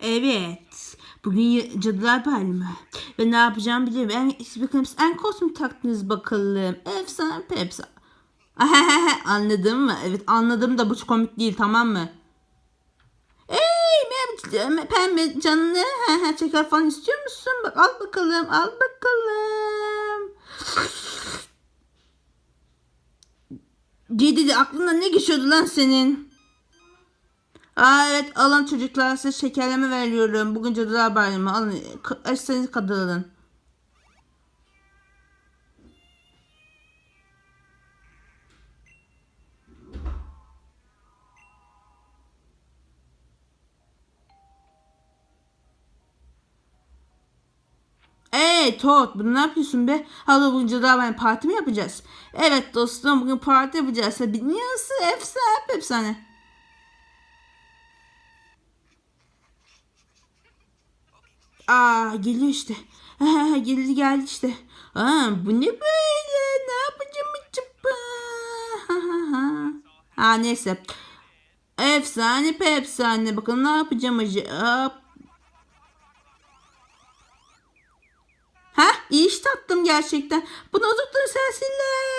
Evet. Bugün Cadılar Bayramı. Ve ne yapacağım biliyorum. En, bakalım en kostüm taktınız bakalım. Efsane pepsa. Anladın mı? Evet anladım da bu çok komik değil tamam mı? Ey pembe canını çeker falan istiyor musun? Bak al bakalım al bakalım. Cedidi aklına ne geçiyordu lan senin? Aa evet alın çocuklar size şekerleme veriyorum. Bugün cadılar bayramı alın. İstediğiniz kadar alın. Ey Todd bunu ne yapıyorsun be? Hala bugün cadılar bayramı parti mi yapacağız? Evet dostum bugün parti yapacağız. Sen bilmiyorsun efsane efsane. Aa geliyor işte. geldi geldi işte. Aa, bu ne böyle? Ne yapacağım acaba? Ha, neyse. Efsane pe efsane. Bakalım ne yapacağım acaba? Ha iyi iş tattım gerçekten. Bunu uzatın sensinler.